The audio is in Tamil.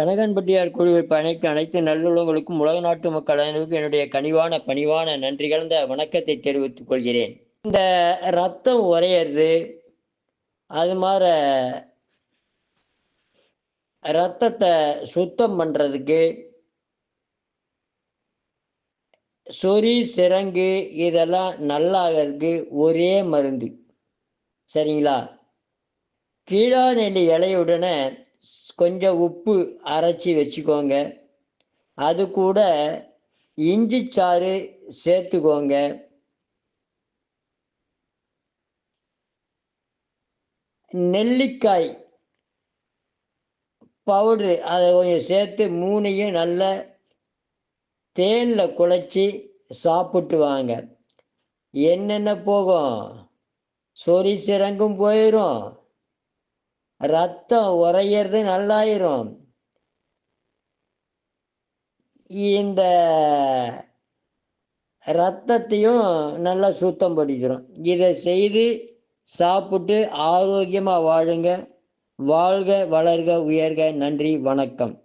கனகன்பட்டியார் குழுவை பணிக்கு அனைத்து நல்லுள்ளங்களுக்கும் உலக நாட்டு மக்கள் அனைவருக்கும் என்னுடைய கனிவான பணிவான நன்றி கலந்த வணக்கத்தை தெரிவித்துக் கொள்கிறேன். இந்த ரத்தம் உரையிறது அது மாதிரி ரத்தத்தை சுத்தம் பண்றதுக்கு சொறி சிரங்கு இதெல்லாம் நல்லாகிறதுக்கு ஒரே மருந்து. சரிங்களா? கீழா நெல்லி இலையுடனே கொஞ்சம் உப்பு அரைச்சி வச்சுக்கோங்க. அது கூட இஞ்சி சாறு சேர்த்துக்கோங்க. நெல்லிக்காய் பவுட்ரு அதை கொஞ்சம் சேர்த்து மூணையும் நல்லா தேனில் குழச்சி சாப்பிட்டு வாங்க. என்னென்ன போகும்? சொரி சிறங்கும் போயிடும் ரத்தம் உறையிறது நல்லாயிரும். இந்த ரத்தத்தையும் நல்லா சுத்தம் படிக்கிறோம் இதை செய்து சாப்பிட்டு ஆரோக்கியமாக வாழுங்க. வாழ்க வளர்க உயர்க. நன்றி வணக்கம்.